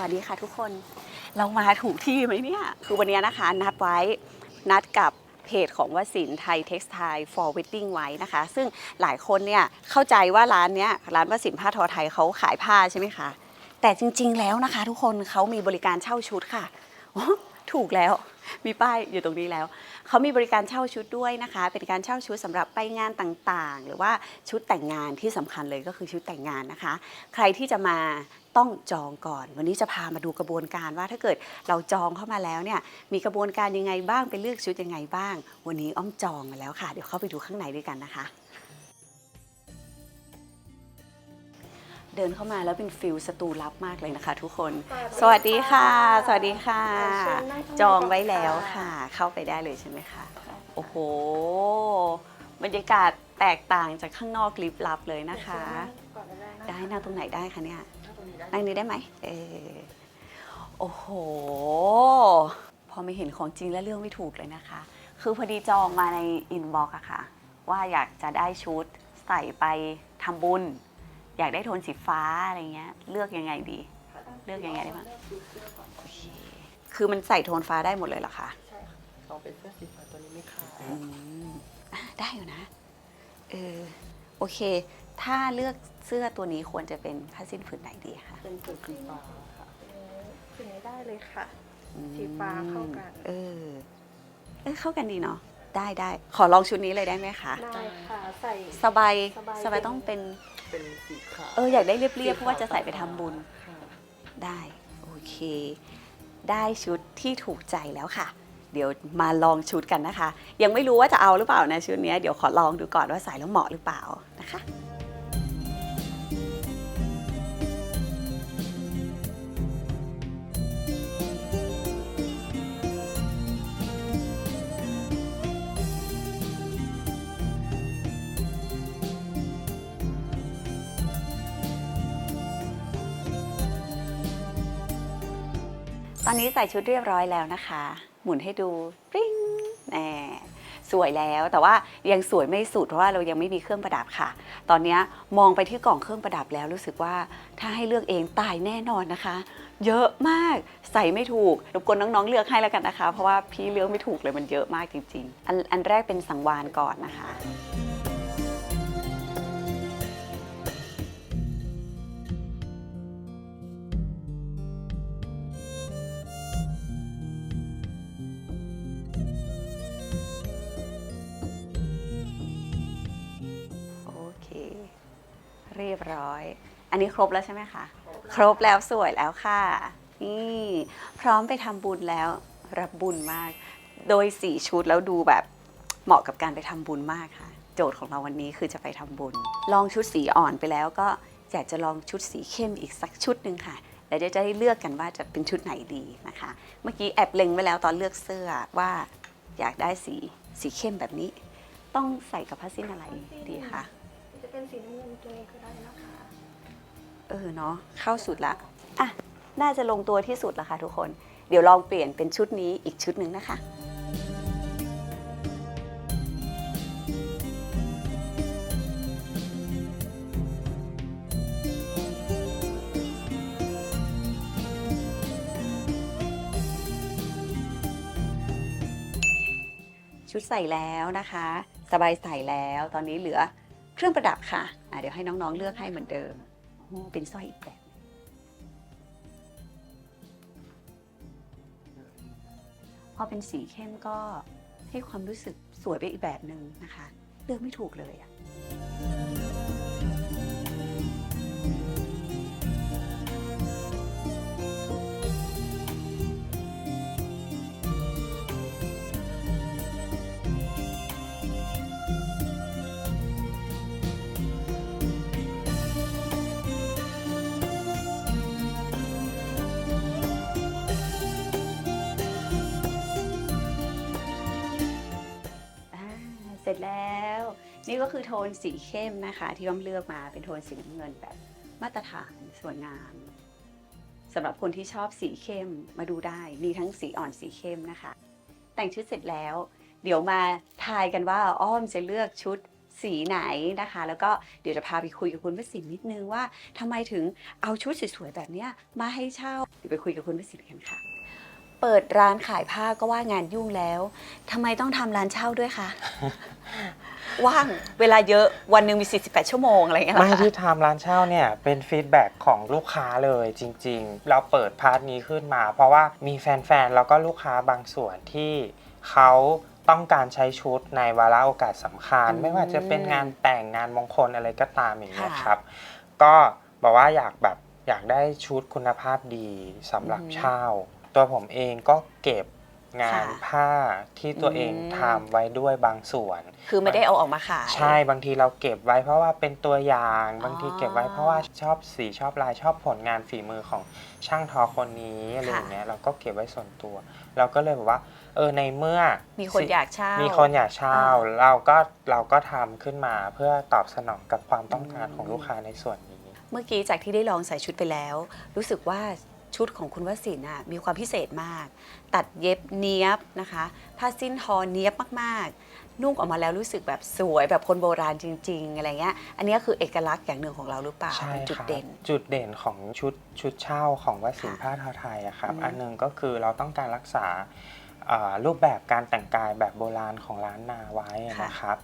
วัสดีค่ะทุกคนเรามาถูกที่ไหมเนี่ยคือวันนี้นะคะนัดไว้นัดกับเพจของวสินไทยเท็กซ์ไทย for wedding ไว้นะคะ ซึ่งหลายคนเนี่ยเข้าใจว่าร้านเนี้ยร้านวสินผ้าทอไทยเขาขายผ้าใช่ไหมคะแต่จริง ๆ แล้วนะคะ ทุกคนเขามีบริการเช่าชุดค่ะ ถูกแล้ว มีป้ายอยู่ตรงนี้แล้ว เขามีบริการเช่าชุดด้วยนะคะ เป็นการเช่าชุดสำหรับไปงานต่างๆ หรือว่าชุดแต่งงานที่สำคัญเลยก็คือชุดแต่งงานนะคะ ใครที่จะมาต้องจองก่อน วันนี้จะพามาดูกระบวนการว่าถ้าเกิดเราจองเข้ามาแล้วเนี่ยมีกระบวนการยังไงบ้างไปเลือกชุดยังไงบ้าง วันนี้อ้อมจองมาแล้วค่ะ เดี๋ยวเข้าไปดูข้างในด้วยกันนะคะ เดินเข้ามาแล้วเป็นฟิลสตูลับมากเลยนะคะ ทุกคน สวัสดีค่ะ สวัสดีค่ะเชิญนั่งข้างในจองไว้แล้วก่อนค่ะค่ะ เข้าไปได้เลยใช่ไหมคะ โอ้โห บรรยากาศแตกต่างจากข้างนอกลิบลับเลยนะคะก่อนก็ได้นะได้นั่งตรงไหนได้คะเนี่ยนั่งตรงนี้ได้นั่งนี้ได้ไหมเออโอ้โห พอไม่เห็นของจริงแล้วเรื่องไม่ถูกเลยนะคะ คือพอดีจองมาในอินบ็อกอะค่ะ ว่าอยากจะได้ชุดใส่ไปทำบุญ อยากได้โทนสีฟ้าอะไรเงี้ย เลือกยังไงดี เลือกยังไงได้บ้างเลือกดูเสื้อก่อนโอเคคือมันใส่โทนฟ้าได้หมดเลยเหรอคะใช่ค่ะลองเป็นเสื้อสีฟ้าตัวนี้ไหม่ค่ะอืมอะได้อยู่นะเออโอเค ถ้าเลือกเสื้อตัวนี้ควรจะเป็นผ้าสิ้นผืนไหนดีคะเป็นตัวสีฟ้าค่ะสีนี้ได้เลยค่ะ อืมสีฟ้าเข้ากัน เออเออเข้ากันดีเนาะได้ได้ขอลองชุดนี้เลยได้ไหมคะได้ค่ะ ใส่ สบายสบายสบายต้องเป็น เป็นสีขาวเอออยากได้เรียบๆเพราะว่าจะใส่ไปทำบุญค่ะได้ โอเค ได้ชุดที่ถูกใจแล้วค่ะ เดี๋ยวมาลองชุดกันนะคะ ยังไม่รู้ว่าจะเอาหรือเปล่านะชุดเนี้ยเดี๋ยวขอลองดูก่อนว่าใส่แล้วเหมาะหรือเปล่านะคะ อนนี้ใส่ชุดเรียบร้อยแล้วนะคะ หมุนให้ดูปิ้งแหมสวยแล้วแต่ว่ายังสวยไม่สุดเพราะว่าเรายังไม่มีเครื่องประดับค่ะ ตอนนี้มองไปที่กล่องเครื่องประดับแล้วรู้สึกว่าถ้าให้เลือกเองตายแน่นอนนะคะ เยอะมากใส่ไม่ถูกรบกวนน้องๆเลือกให้แล้วกันนะคะ เพราะว่าพี่เลือกไม่ถูกเลยมันเยอะมากจริง ๆ อันอันแรกเป็นสังวานก่อนนะคะ ร้อย อันนี้ครบแล้วใช่ไหมคะ ครบแล้วสวยแล้วค่ะ นี่พร้อมไปทำบุญแล้วรับบุญมาก โดยสีชุดแล้วดูแบบเหมาะกับการไปทำบุญมากค่ะ โจทย์ของเราวันนี้คือจะไปทำบุญ ลองชุดสีอ่อนไปแล้วก็อยากจะลองชุดสีเข้มอีกสักชุดหนึ่งค่ะแล้วเดี๋ยวจะได้เลือกกันว่าจะเป็นชุดไหนดีนะคะ เมื่อกี้แอบเล็งไว้แล้วตอนเลือกเสื้อว่าอยากได้สีสีเข้มแบบนี้ ต้องใส่กับผ้าสิ้นอะไรดีคะ เป็นสีน้ำเงินตัวนี้ก็ได้นะคะ เออเนาะเข้าสุดละอะน่าจะลงตัวที่สุดละค่ะทุกคน เดี๋ยวลองเปลี่ยนเป็นชุดนี้อีกชุดหนึ่งนะคะ ชุดใส่แล้วนะคะ สบายใส่แล้วตอนนี้เหลือ เครื่องประดับค่ะะเดี๋ยวให้น้องๆเลือกให้เหมือนเดิม เป็นสร้อยอีกแบบพอเป็นสีเข้มก็ให้ความรู้สึกสวยไปอีกแบบหนึ่งนะคะ เลือกไม่ถูกเลยอะ นี่ก็คือโทนสีเข้มนะคะ ที่อ้อมเลือกมาเป็นโทนสีน้ำเงินแบบมาตรฐานสวยงามสำหรับคนที่ชอบสีเข้มมาดูได้ มีทั้งสีอ่อนสีเข้มนะคะ แต่งชุดเสร็จแล้ว เดี๋ยวมาทายกันว่าอ้อมจะเลือกชุดสีไหนนะคะ แล้วก็เดี๋ยวจะพาไปคุยกับคุณวสินทร์นิดนึงว่าทำไมถึงเอาชุดสวยๆแบบเนี้ยมาให้เช่าเดี๋ยวไปคุยกับคุณวสินทร์กันค่ะ เปิดร้านขายผ้าก็ว่างานยุ่งแล้วทำไมต้องทำร้านเช่าด้วยคะ ว่างเวลาเยอะวันหนึ่งมี 48 ชั่วโมงอะไรอย่างเงี้ยเหรอไม่คะที่ทำร้านเช่าเนี่ยเป็นฟีดแบ็กของลูกค้าเลยจริงๆ เราเปิดพาร์ทนี้ขึ้นมา เพราะว่ามีแฟนๆ แล้วก็ลูกค้าบางส่วนที่เขาต้องการใช้ชุดในวาระโอกาสสำคัญอืมไม่ว่าจะเป็นงานแต่งงานมงคลอะไรก็ตามอย่างนี้ยค่ะครับ ก็บอกว่าอยากแบบอยากได้ชุดคุณภาพดีสำหรับอืมเช่า ตัวผมเองก็เก็บงานค่ะผ้าที่ตัวเองอืม ทำไว้ด้วยบางส่วน คือไม่ได้เอาออกมาขาย ใช่บางทีเราเก็บไว้เพราะว่าเป็นตัวอย่างอ๋อบางทีเก็บไว้เพราะว่าชอบสีชอบลายชอบผลงานฝีมือของช่างทอคนนี้อะไรอย่างเงี้ยเราก็เก็บไว้ส่วนตัว เราก็เลยบอกว่า เออในเมื่อมีคนอยากเช่ามีมีคนอยากเช่าอ่าเราก็เราก็ทำขึ้นมาเพื่อตอบสนองกับความต้องการอืมของลูกค้าในส่วนนี้ เมื่อกี้จากที่ได้ลองใส่ชุดไปแล้ว รู้สึกว่าชุดของคุณวสินทร์น่ะมีความพิเศษมาก ตัดเย็บเนี้ยบนะคะ ผ้าสิ้นทอเนี้ยบมากๆ นุ่งออกมาแล้วรู้สึกแบบสวยแบบคนโบราณจริง ๆ อะไรเงี้ย อันนี้คือเอกลักษณ์อย่างหนึ่งของเราหรือเปล่าใช่เป็นจุดครับเด่น จุดเด่นของชุดชุดเช่าของวัดศิลค่ะป์ผ้าทอไทยอะครับ อืม อันหนึงก็คือเราต้องการรักษาอ่ารูปแบบการแต่งกายแบบโบราณของล้านนาไว้อะนะครับ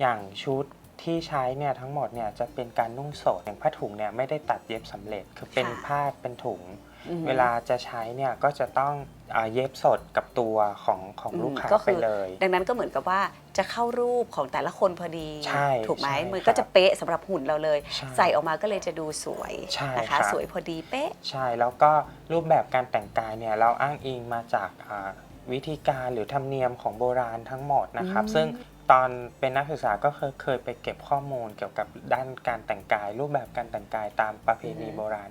อย่างชุดที่ใช้เนี่ยทั้งหมดเนี่ยจะเป็นการนุ่งโสดอย่างผ้าถุงเนี่ยไม่ได้ตัดเย็บสำเร็จ คือเป็นค่ะผ้าเป็นถุงอือหือ เวลาจะใช้เนี่ยก็จะต้องอาเย็บสดกับตัวของของอืมลูกค้าก็ไปคือเลย ดังนั้นก็เหมือนกับว่าจะเข้ารูปของแต่ละคนพอดีใช่ถูกไหมใช่มันครัก็บจะเป๊ะสำหรับหุ่นเราเลยใช่ใส่ออกมาก็เลยจะดูสวยใช่นะครัคะบสวยพอดีเป๊ะ ใช่แล้วก็รูปแบบการแต่งกายเนี่ยเราอ้างอิงมาจากอ่าวิธีการหรือธรรมเนียมของโบราณทั้งหมดนะครับอืมซึ่งตอนเป็นนักศึกษาก็เคยเคยไปเก็บข้อมูลเกี่ยวกับด้านการแต่งกาย รูปแบบการแต่งกายตามประเพณีโบราณ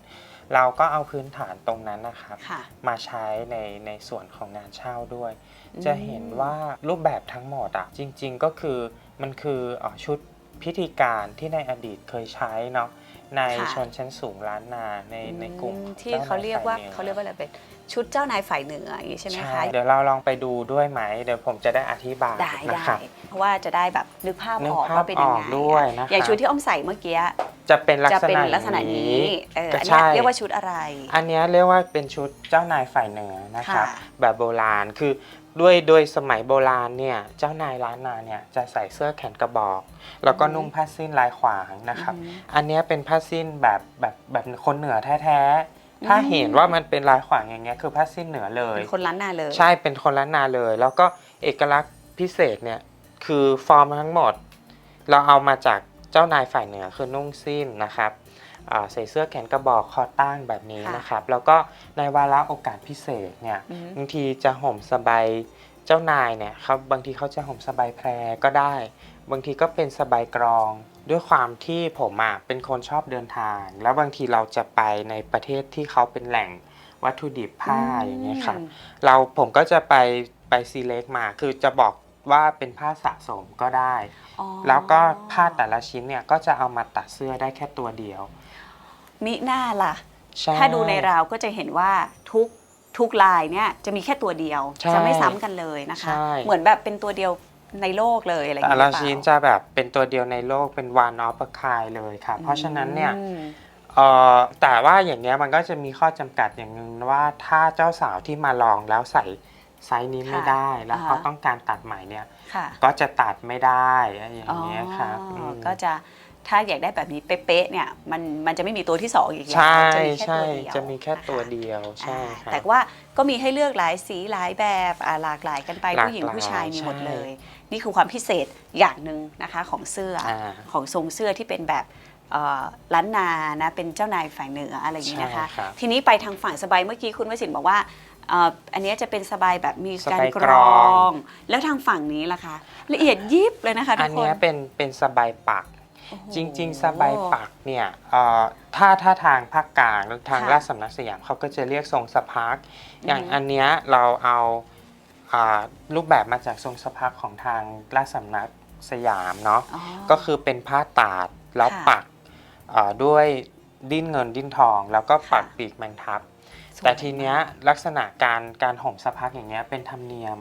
เราก็เอาพื้นฐานตรงนั้นนะครับ ค่ะ มาใช้ในในส่วนของงานเช่าด้วย อืม จะเห็นว่ารูปแบบทั้งหมดอะจริงๆก็คือมันคือเอ่อชุดพิธีการที่ในอดีตเคยใช้เนาะ ในค่ะชนชั้นสูงล้านนาในในกลุ่มอืของที่จ้นเขาเรียกว่าฝ่หนือเขาเรียกว่าอะไรเป็นชุดเจ้านายฝ่ายเหนืออย่างนี้ใช่ไหมคะเดี๋ยวเราลองไปดูด้วยไหมเดี๋ยวผมจะได้อธิบายได้นะได้ครับเพราะว่าจะได้แบบนึกภาพนึกออกภาพว่าเป็นยังอไงอกด้วยนะคะอย่างชุดที่อ้อมใส่เมื่อกี้จะเป็นลักจะษเป็นณะลักษณะนี้เออก็อันเนี้ยใช่เรียกว่าชุดอะไร อันเนี้ยเรียกว่าเป็นชุดเจ้านายฝ่ายเหนือนะครับค่ะแบบโบราณคือ ด้วยโดยสมัยโบราณเนี่ยเจ้านายล้านนาเนี่ยจะใส่เสื้อแขนกระบอก แล้วก็นุ่งผ้าสิ้นลายขวางนะครับอืมอันเนี้ยเป็นผ้าสิ้นแบบแบบแบบคนเหนือแท้ๆถ้าอืมเห็นว่ามันเป็นลายขวางอย่างเงี้ยคือผ้าสิ้นเหนือเลย เป็นคนล้านนาเลย ใช่เป็นคนล้านนาเลย แล้วก็เอกลักษณ์พิเศษเนี่ยคือฟอร์มทั้งหมด เราเอามาจากเจ้านายฝ่ายเหนือคือนุ่งสิ้นนะครับอ่า ใส่เสื้อแขนกระบอกคอตั้งแบบนี้ค่ะนะครับ แล้วก็ในวาระโอกาสพิเศษเนี่ยอืมบางทีจะห่มสบายเจ้านายเนี่ยเขาบางทีเขาจะห่มสบายแพรก็ได้ บางทีก็เป็นสบายกรองด้วยความที่ผมอะเป็นคนชอบเดินทาง แล้วบางทีเราจะไปในประเทศที่เขาเป็นแหล่งวัตถุดิบผ้าอย่างเงี้ยครับเราผมก็จะไปไปซีเล็กมาคือจะบอกว่าเป็นผ้าสะสมก็ได้อ๋อแล้วก็ผ้าแต่ละชิ้นเนี่ยก็จะเอามาตัดเสื้อได้แค่ตัวเดียว มิหน้าล่ะ ใช่ ถ้าดูในราวก็จะเห็นว่าทุกทุกลายเนี่ยจะมีแค่ตัวเดียว ใช่จะไม่ซ้ำกันเลยนะคะ ใช่ เหมือนแบบเป็นตัวเดียวในโลกเลยอะไรอย่างแต่เงี้ยละหรือเปาชิ้นจะแบบเป็นตัวเดียวในโลกเป็นวานอฟคายเลยค่ะ เพราะฉะนั้นเนี่ย อืม เอ่อแต่ว่าอย่างเงี้ยมันก็จะมีข้อจำกัดอย่างหนึงว่าถ้าเจ้าสาวที่มาลองแล้วใส่ไซส์นี้ไม่ค่ะได้ แล้วอ่าฮะ เขาต้องการตัดใหม่เนี่ย ค่ะก็จะตัดไม่ได้อย่างเงี้ยครับอ๋อมก็จะ ถ้าอยากได้แบบนี้เป๊ะๆเนี่ยมันมันจะไม่มีตัวที่สองอีกแล้วใช่จะมีแค่ใช่ตัวเดียวจะมีแค่ตัวนะคะเดียวใช่อ่าครับแต่ว่าก็มีให้เลือกหลายสีหลายแบบอ่าหลากหลายกันไปหลากผู้หญิงหลายผู้ชายมีหมดใช่เลย นี่คือความพิเศษอย่างหนึ่งนะคะของเสื้อออ่าของทรงเสื้อที่เป็นแบบเอ่อล้านนานะเป็นเจ้านายฝ่ายเหนืออะไรอย่างนี้นะคะ ใช่ครับ ทีนี้ไปทางฝั่งสบายเมื่อกี้คุณวสินทร์บอกว่าเอ่ออันเนี้ยจะเป็นสบายแบบมีการสบายกกรรออง ง แล้วทางฝั่งนี้ล่ะคะ ละเอียดยิบเลยนะคะทุอักนคนเนี้ยเป็นเป็นสบายปักโอ้โห จริง ๆ สบายปักเนี่ยเอ่อถ้าถ้าทางภาคกลางทางค่ะราชสำนักสยามเขาก็จะเรียกทรงสะพักอย่างอืม อันเนี้ยเราเอาอ่ารูปแบบมาจากทรงสะพักของทางราชสำนักสยามเนาะ อ๋อ ก็คือเป็นผ้าตาดแล้วค่ะปักอ่าด้วยดิ้นเงินดิ้นทอง แล้วก็ปักค่ะ ปีกแมงทับสแต่ทีเนี้ยลักษณะการการห่มสะพักอย่างเงี้ยเป็นธรรมเนียม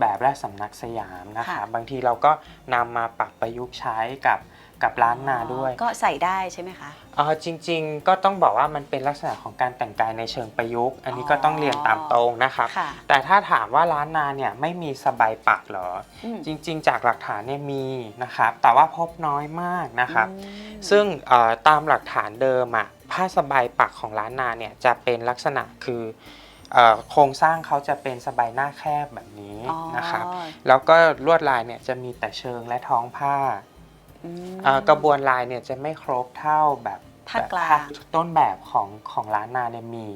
แบบแรกสำนักสยามนะคะ ค่ะบางทีเราก็นำมาปรับประยุกต์ใช้กับ กับร้านนาด้วย ก็ใส่ได้ใช่ไหมคะ เออจริงๆก็ต้องบอกว่ามันเป็นลักษณะของการแต่งกายในเชิงประยุกต์ อันนี้ก็ต้องเรียนตามตรงนะครับ ค่ะ แต่ถ้าถามว่าร้านนาเนี่ยไม่มีสบายปักเหรอ อืมจริง ๆ จากหลักฐานเนี่ยมีนะครับ แต่ว่าพบน้อยมากนะครับ อืมซึ่งเอ่อตามหลักฐานเดิมอะผ้าสบายปักของร้านนาเนี่ยจะเป็นลักษณะคือเอ่อโครงสร้างเขาจะเป็นสบายหน้าแคบแบบนี้อ๋อนะครับแล้วก็ลวดลายเนี่ยจะมีแต่เชิงและท้องผ้าอืม เอ่อกระบวนลายเนี่ยจะไม่ครบเท่าแบบภาคกลาง แบบต้นแบบของของร้านนาเนี่ยมี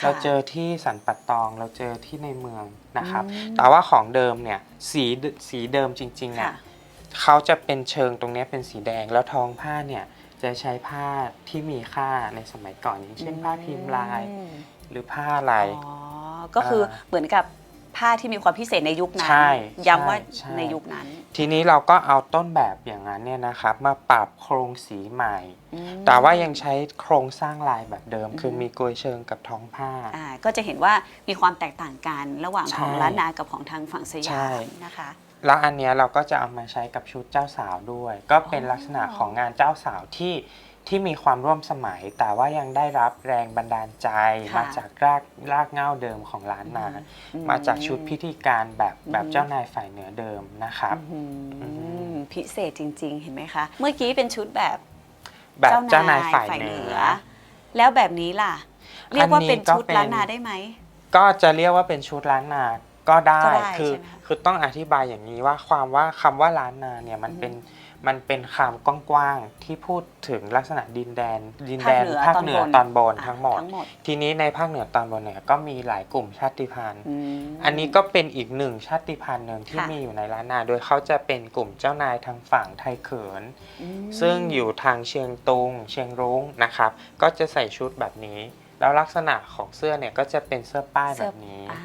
ค่ะเราเจอที่สันปัตตองเราเจอที่ในเมืองนะครับ อืม แต่ว่าของเดิมเนี่ยสีสีเดิมจริงๆเนี่ย ค่ะ เขาจะเป็นเชิงตรงเนี้ยเป็นสีแดงแล้วท้องผ้าเนี่ยจะใช้ผ้าที่มีค่าในสมัยก่อนอย่างเช่นผ้าพิมพ์ลาย อืมหรือผ้าอะไรอ๋อ ก็คืออาเหมือนกับ ผ้าที่มีความพิเศษในยุคนั้น ใช่ย้ำว่าใช่ ในยุคนั้นทีนี้เราก็เอาต้นแบบอย่างนั้นเนี่ยนะครับมาปรับโครงสีใหม่ อืม แต่ว่ายังใช้โครงสร้างลายแบบเดิมอืมคือมีโกยเชิงกับท้องผ้า อ่าก็จะเห็นว่ามีความแตกต่างกันระหว่างของใช่ล้านนากับของทางฝั่งสใช่ยามนะคะ แล้วอันเนี้ยเราก็จะเอามาใช้กับชุดเจ้าสาวด้วย ก็เป็นอ๋อลักษณะของงานเจ้าสาวที่ ที่มีความร่วมสมัย แต่ว่ายังได้รับแรงบันดาลใจ ค่ะมาจากรากรากเหง้าเดิมของล้านนา อืมาจากชุดพิธีการแบบแบบอืมเจ้านายฝ่ายเหนือเดิมนะครับ อื้อหืออืมพิเศษจริง ๆ เห็นไหมคะ เมื่อกี้เป็นชุดแบบแบบเจ้านายฝ่ายเหนือ แล้วแบบนี้ล่ะ เรียกว่าเป็นชุดอันนี้ก็เป็นล้านนาได้ไหม ก็จะเรียกว่าเป็นชุดล้านนาก็ได้ก็ได้คือใช่ไหมคะคือต้องอธิบายอย่างนี้ว่าความว่าคำว่าล้านนาเนี่ยมันอือฮึเป็น มันเป็นคำกว้างๆที่พูดถึงลักษณะดินแดน ดินแดนภาภาคคเหเหนืนืออตตออนนบบนนอะทั้งหมด ทั้งหมดทีนี้ในภาคเหนือตอนบนเนี่ยก็มีหลายกลุ่มชาติพันธุ์อืมอันนี้ก็เป็นอีกหนึ่งชาติพันธุ์หนึ่งที่ค่ะ มีอยู่ในล้านนา โดยเขาจะเป็นกลุ่มเจ้านายทางฝั่งไทยเขิน อืม ซึ่งอยู่ทางเชียงตุง เชียงรุ้งนะครับ ก็จะใส่ชุดแบบนี้ แล้วลักษณะของเสื้อเนี่ยก็จะเป็นเสื้อป้ายแบบนี้ อ่า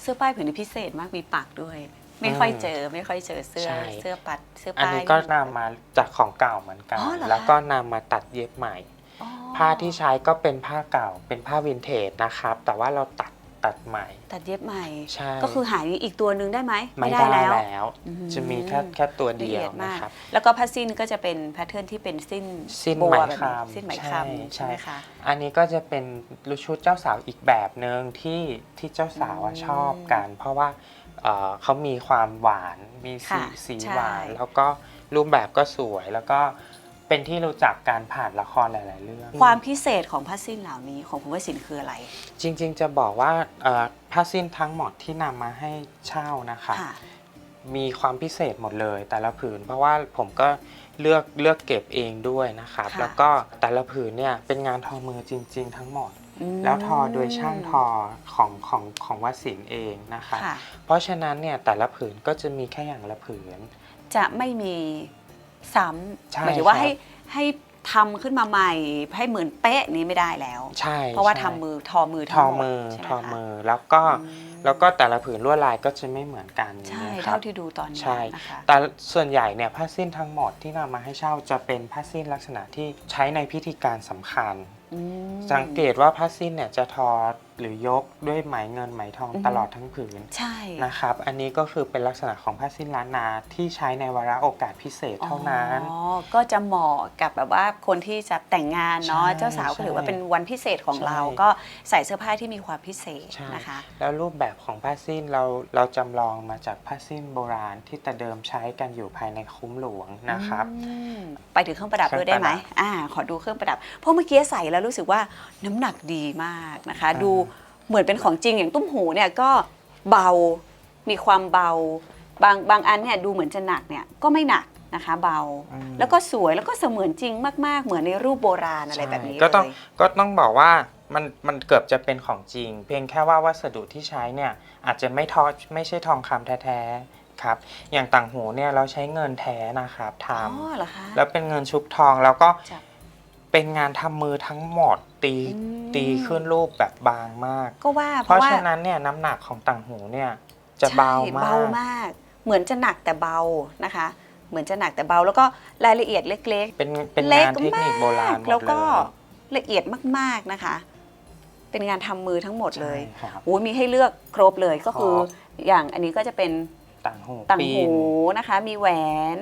เสื้อป้ายผืนนี้พิเศษมากมีปักด้วย ไม่ค่อยอืมเจอไม่ค่อยเจอเสื้อใช่ เสื้อปัดเสื้ออันป้าย นี้ก็นำมาจากของเก่าเหมือนกัน อ๋อเหรอคะ แล้วก็นำมาตัดเย็บใหม่ อ๋อผ้าที่ใช้ก็เป็นผ้าเก่า เป็นผ้าวินเทจนะครับ แต่ว่าเราตัดตัดใหม่ ตัดเย็บใหม่ ใช่ก็คือหายอีกตัวหนึ่งได้ไหมไม่ได้แล้วอืมจะมีแค่แค่ตัวละเดีเอียยวดนะมาก ครับ แล้วก็ผ้าสิ้นก็จะเป็นแพทเทิร์นที่เป็นสิ้นสิ้นบัวไหมแบบคนี้ำสิ้นไหมใช่คำใช่ไหมคะ อันนี้ก็จะเป็นชุดเจ้าสาวอีกแบบหนึ่งที่ที่เจ้าสาวอะอืมชอบกัน เพราะว่า เอ่อเขามีความหวานมีสีค่ะสีใช่ หวาน แล้วก็รูปแบบก็สวยแล้วก็เป็นที่รู้จักการผ่านละครหลาย ๆ เรื่อง ความพิเศษของผ้าสิ้นเหล่านี้ของคุณวสินทร์คืออะไร จริง ๆ จะบอกว่าเอ่อผ้าสิ้นทั้งหมดที่นำมาให้เช่านะคะค่ะมีความพิเศษหมดเลยแต่ละผืน เพราะว่าผมก็เลือกเลือกเก็บเองด้วยนะครับ ค่ะ แล้วก็แต่ละผืนเนี่ยเป็นงานทอมือจริง ๆ ทั้งหมดม แล้วทอโดยช่างทอของของของวสินเองนะคะ ค่ะ เพราะฉะนั้นเนี่ยแต่ละผืนก็จะมีแค่อย่างละผืน จะไม่มีซ้ใช่ำหมายถึงว่าครับ ให้ให้ทำขึ้นมาใหม่ให้เหมือนเป๊ะนี้ไม่ได้แล้ว ใช่เพราะว่าใช่ทำมือทอมือททั้องหมดมือใช่ไหทอคะมือแล้วก็อืมแล้วก็แต่ละผืนลวดลายก็จะไม่เหมือนกันใช่นะครัเท่าบ ที่ดูตอนนี้ใช่ นะคะ แต่ส่วนใหญ่เนี่ยผ้าสิ้นทั้งหมดที่นำมาให้เช่าจะเป็นผ้าสิ้นลักษณะที่ใช้ในพิธีการสำคัญอืม สังเกตว่าผ้าสิ้นเนี่ยจะทอ หรือยกด้วยไหมเงินไหมทองอือฮึ ตลอดทั้งผืนใช่ นะครับ อันนี้ก็คือเป็นลักษณะของผ้าสิ้นล้านนาที่ใช้ในวาระโอกาสพิเศษเท่านั้น อ๋อ ก็จะเหมาะกับแบบว่าคนที่จะแต่งงานเนาะ ใช่เจ้าสาวก็ใช่ถือว่าเป็นวันพิเศษของใช่เราก็ใส่เสื้อผ้าที่มีความพิเศษใช่นะคะ แล้วรูปแบบของผ้าสิ้นเราเราจำลองมาจากผ้าสิ้นโบราณที่แต่เดิมใช้กันอยู่ภายในคุ้มหลวงนะครับ อืมไปถึงเครื่องประดับเครื่ด้อวยงได้ไหมประดับอ่า ขอดูเครื่องประดับ เพราะเมื่อกี้ใส่แล้วรู้สึกว่าน้ำหนักดีมากนะคะ อ่าดู เหมือนเป็นของจริงอย่างตุ้มหูเนี่ยก็เบา มีความเบา บางบางอันเนี่ยดูเหมือนจะหนักเนี่ยก็ไม่หนักนะคะเบา อืม แล้วก็สวยแล้วก็เสมือนจริงมาก ๆ เหมือนในรูปโบราณอะไรแบบนี้ใช่ก็ต้องเลยก็ต้องบอกว่ามันมันเกือบจะเป็นของจริง เพียงแค่ว่าวัสดุที่ใช้เนี่ยอาจจะไม่ทอไม่ใช่ทองคำแท้ๆครับ อย่างต่างหูเนี่ยเราใช้เงินแท้นะครับทอ๋อเหรอคะำแล้วเป็นเงินชุบทองแล้วก็จ้ะ เป็นงานทำมือทั้งหมดตีอืม ตีขึ้นรูปแบบบางมาก ก็ว่าเพเพราะราะว่าฉะนั้นเนี่ยน้ำหนักของต่างหูเนี่ยจะเบาใช่มาเบาก มาก เหมือนจะหนักแต่เบานะคะ เหมือนจะหนักแต่เบา แล้วก็รายละเอียดเล็กเป็นเป็นเล็กงานเทคนิคโบราณหมดแล้วก็เลยละเอียดมากๆนะคะ เป็นงานทำมือทั้งหมดเลยใช่ครับ โอ้ยมีให้เลือกครบเลยก็คือ ครบอย่างอันนี้ก็จะเป็นต่างหูต่างปีหูนนะคะ มีแหวน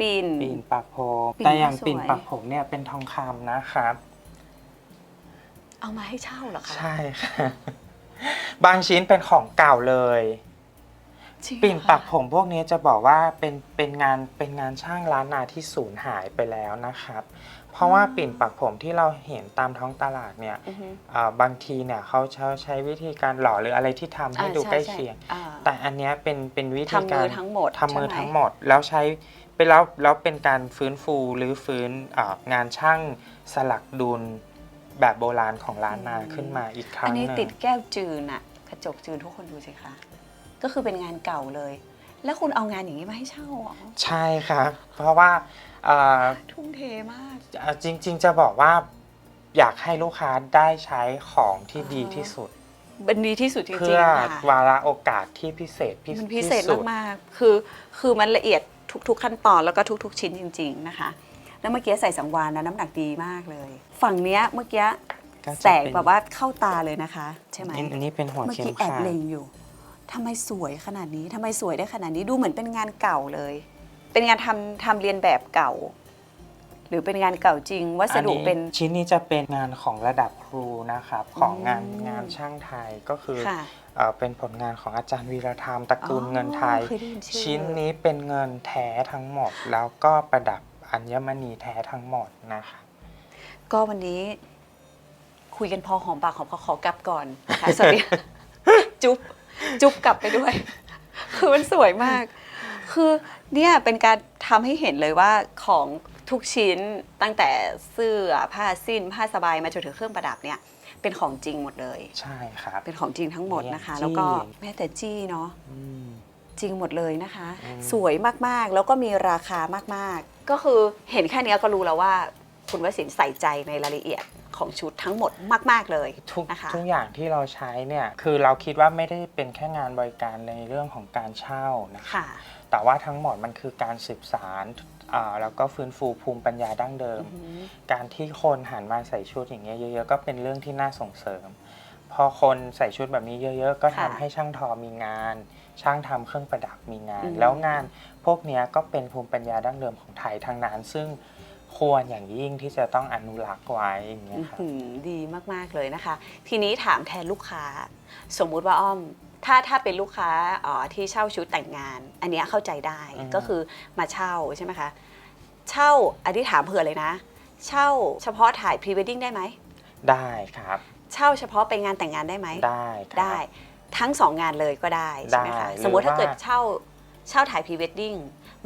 ปิ่นปีนปักผมปีนแต่อย่างสวยปีนปักผมเนี่ยเป็นทองคำนะครับ เอามาให้เช่าเหรอคะใช่ค่ะ บางชิ้นเป็นของเก่าเลย จริงเหรอปิ่นปักคะผมพวกนี้จะบอกว่าเป็นเป็นงานเป็นงานช่างล้านนาที่สูญหายไปแล้วนะครับ เพราะว่าปิ่นปักผมที่เราเห็นตามท้องตลาดเนี่ยอือฮึอ่าบางทีเนี่ยเขาใช้ใช้วิธีการหล่อหรืออะไรที่ทำให้อ่าดูช่ใกล้ช่เคียงอ่าแต่อันเนี้ยเป็นเป็นวิธีทำกามืรอทั้งหมดทำมือใช่ไหทั้งหมด แล้วใช้ เป็นแล้วแล้วเป็นการฟื้นฟูหรือฟื้นอ่างานช่างสลักดุลแบบโบราณของล้านนาขึ้นมาอีกครั้อังนนี้หนึ่งติดแก้วจืนอะกระจกจืนทุกคนดูสิคะก็คือเป็นงานเก่าเลย แล้วคุณเอางานอย่างนี้มาให้เช่าเหรอใช่ครับ เพราะว่าอ่าทุ่มเทมากอ่าจริง ๆ จะบอกว่าอยากให้ลูกค้าได้ใช้ของที่ดีที่สุดเป็นดีที่สุดจริงเพื่อๆค่ะวาระโอกาสที่พิเศษพิมันพิเศษที่สุดมากๆคือคือมันละเอียด ทุก ๆ ขั้นตอนแล้วก็ทุก ๆ ชิ้นจริง ๆ นะคะ แล้วเมื่อกี้ใส่สังวานนะน้ำหนักดีมากเลย ฝั่งเนี้ยเมื่อกี้ก็จะแสงเป็นแบบว่าเข้าตาเลยนะคะ ใช่ไหม อันนี้เป็นหัวเมื่อเข็มกี้แอบขัดเล็งอยู่ทำไมสวยขนาดนี้ทำไมสวยได้ขนาดนี้ ดูเหมือนเป็นงานเก่าเลย เป็นงานทำทำเรียนแบบเก่าห รือเป็นงานเก่าจริง วัสดุอัเป็นชิ้นนี้จะเป็นงานของระดับครูนะครับ ของงานอืม งานช่างไทยก็คือค่ะ เอ่อเป็นผลงานของอาจารย์วีรธรรมตระกูลอ๋อเงินไทย เคยได้ยินชื่อ ชิ้นนี้เป็นเงินแท้ทั้งหมด แล้วก็ประดับอัญมณีแท้ทั้งหมดนะครับก็วันนี้คุยกันพอหอมปากหอมคอขอกลับก่อนนะคะสวัสดี จุ๊บจุ๊บกลับไปด้วย คือมันสวยมาก คือเนี่ยเป็นการทำให้เห็นเลยว่าของ ทุกชิ้นตั้งแต่เสื้อผ้าสิ้น ผ้าสบายมาจนถึงเครื่องประดับเนี่ยเป็นของจริงหมดเลย ใช่ครับ เป็นของจริงทั้งหมดนะคะ เนี่ยแล้วก็จี้แม้แต่จี้เนาะอืม จริงหมดเลยนะคะ อืม สวยมากๆแล้วก็มีราคามากๆ ก็คือเห็นแค่เนี้ยก็รู้แล้วว่า คุณวสินทร์ใส่ใจในรายละเอียดของชุดทั้งหมดมาก ๆเลยทุกนะคะ ทุกอย่างที่เราใช้เนี่ยคือเราคิดว่าไม่ได้เป็นแค่งานบริการในเรื่องของการเช่านะคะค่ะ แต่ว่าทั้งหมดมันคือการสืบสาร อ่าแล้วก็ฟื้นฟูภูมิปัญญาดั้งเดิมอือหือการที่คนหันมาใส่ชุดอย่างเงี้ยเยอะๆก็เป็นเรื่องที่น่าส่งเสริม พอคนใส่ชุดแบบนี้เยอะ ๆ ก็ทำค่ะ ให้ช่างทอมีงาน ช่างทำเครื่องประดับมีงาน อืม แล้วงานพวกเนี้ยก็เป็นภูมิปัญญาดั้งเดิมของไทยทั้งนั้น ซึ่งควรอย่างยิ่งที่จะต้องอนุรักษ์ไว้อย่างเงี้ยอื้อครับหือดีมาก ๆ เลยนะคะ ทีนี้ถามแทนลูกค้า สมมุติว่าอ้อม ถ้าถ้าเป็นลูกค้าอ๋อที่เช่าชุดแต่งงาน อันเนี้ยเข้าใจได้อืม ก็คือมาเช่าใช่ไหมคะ เช่าอันนี้ถามเผื่อเลยนะ เช่าเฉพาะถ่ายพรีเวดดิ้งได้ไหม ได้ครับ เช่าเฉพาะไปงานแต่งงานได้ไหม ได้ครับ ได้ทั้งสองงานเลยก็ได้ใช่ไหมได้คะหรือสมมติถ้าว่าเกิดเช่าเช่าถ่ายพรีเวดดิ้ง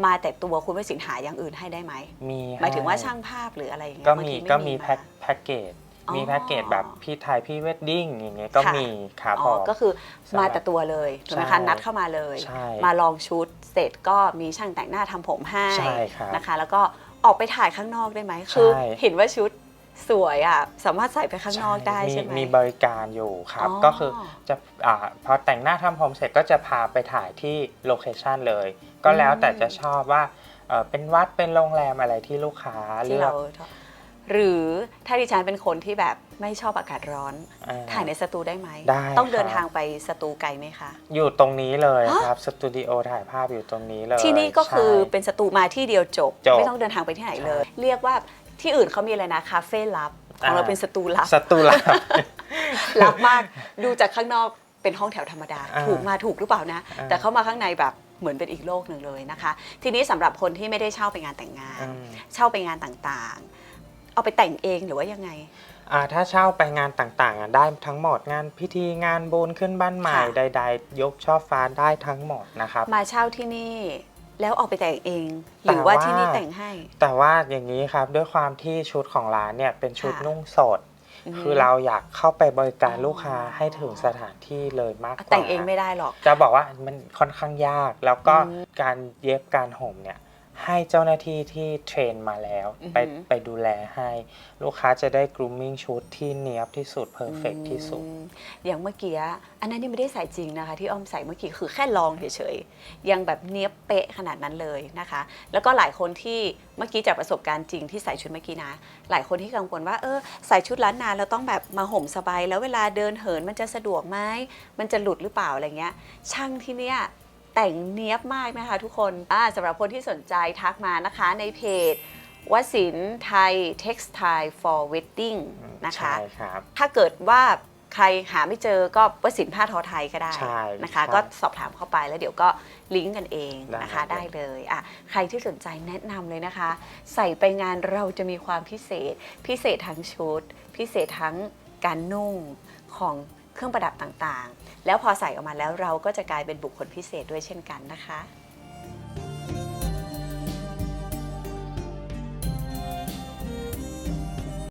มาแต่ตัวคุณวสินหาอย่างอื่นให้ได้ไหมมีหมายถึงว่าให้ช่างภาพหรืออะไรอย่างเงี้ยก็บางมีทีไก็มีแพ็คาแพ็กเกจอ๋อ มีแพ็กเกจแบบพี่ถ่ายพี่เวดดิ้งอย่างเงี้ยก็ค่ะ มีครับอ๋ผอ ม ก็คือสำหรับมาแต่ตัวเลยถูกไหมใช่คะนัดเข้ามาเลย ใช่มาลองชุดเสร็จก็มีช่างแต่งหน้าทำผมให้ใช่ครับนะคะ แล้วก็ออกไปถ่ายข้างนอกได้ไหมคือใช่เห็นว่าชุดสวยอะสามารถใส่ไปข้างนอกได้ใช่ไหม มีบริการอยู่ครับ อ๋อก็คือจะอ่าพอแต่งหน้าทำผมเสร็จก็จะพาไปถ่ายที่โลเคชันเลย ก็แล้วแต่จะชอบว่าเอ่อเป็นวัดเป็นโรงแรมอะไรที่ลูกค้าที่เลือเราก หรือถ้าดิฉันเป็นคนที่แบบไม่ชอบอากาศร้อน อ่ ถ่ายในสตูได้ไหม ได้ต้องเดินครับ ทางไปสตูไกลไหมคะ อยู่ตรงนี้เลยฮะ ครับสตูดิโอถ่ายภาพอยู่ตรงนี้เลยที่นี่ก็คือใช่ เป็นสตูมาที่เดียวจบ จบไม่ต้องเดินทางไปที่ไหนเลยใช่เรียกว่าที่อื่นเขามีอะไรนะคาเฟ่ลับของเราอ่า เป็นสตูลับสตูลับ ลับมากดูจากข้างนอกเป็นห้องแถวธรรมดา อ่าถูกมาถูกหรือเปล่านะ อ่า แต่เข้ามาข้างในแบบเหมือนเป็นอีกโลกหนึ่งเลยนะคะ ทีนี้สำหรับคนที่ไม่ได้เช่าไปงานแต่งงาน อืม เช่าไปงานต่างๆ เอาไปแต่งเองหรือว่ายังไง อ่าถ้าเช่าไปงานต่างๆอะได้ทั้งหมดงานพิธีงานบุญขึ้นบ้านใหม่ค่ะ ใด ๆ ยกช่อฟ้าได้ทั้งหมดนะครับ มาเช่าที่นี่ แล้วเอาไปแต่งเองหแต่รือว่าว่าที่นี่แต่งให้ แต่ว่าอย่างนี้ครับด้วยความที่ชุดของร้านเนี่ยเป็นชุดค่ะ นุ่งสดมคือเราอยากเข้าไปบริการอ๋อลูกค้าให้ถึงสถานที่เลยมากกว่าแต่งเองไม่ได้หรอก จะบอกว่ามันค่อนข้างยาก แล้วก็อืม การเย็บการห่มเนี่ย ให้เจ้าหน้าที่ที่เทรนมาแล้ว อือหือ ไปไปดูแลให้ ลูกค้าจะได้ grooming ชุดที่เนียบที่สุด perfect ที่สุด อืมอย่างเมื่อกี้อันนั้นยังไม่ได้ใส่จริงนะคะ ที่อ้อมใส่เมื่อกี้คือแค่ลองเฉยๆยังแบบเนี้ยบเป๊ะขนาดนั้นเลยนะคะ แล้วก็หลายคนที่เมื่อกี้จากประสบการณ์จริงที่ใส่ชุดเมื่อกี้นะ หลายคนที่กังวลว่าเออใส่ชุดล้านนาแล้วต้องแบบมาห่มสบาย แล้วเวลาเดินเหินมันจะสะดวกไหมมันจะหลุดหรือเปล่าอะไรเงี้ยช่างที่เนี้ย แต่งเนี้ยบมากนะคะทุกคนอ่าสำหรับคนที่สนใจทักมานะคะในเพจวสินไทย Textile for Wedding นะคะ ใช่ครับ ถ้าเกิดว่าใครหาไม่เจอก็วสินผ้าทอไทยก็ได้ใช่นะคะ ใช่ก็สอบถามเข้าไปแล้วเดี๋ยวก็ลิงก์กันเองนะคะ ได้ได้เลยอะใครที่สนใจแนะนำเลยนะคะ ใส่ไปงานเราจะมีความพิเศษ พิเศษทั้งชุด พิเศษทั้งการนุ่งของเครื่องประดับต่างๆ แล้วพอใส่ออกมาแล้วเราก็จะกลายเป็นบุคคลพิเศษด้วยเช่นกันนะคะ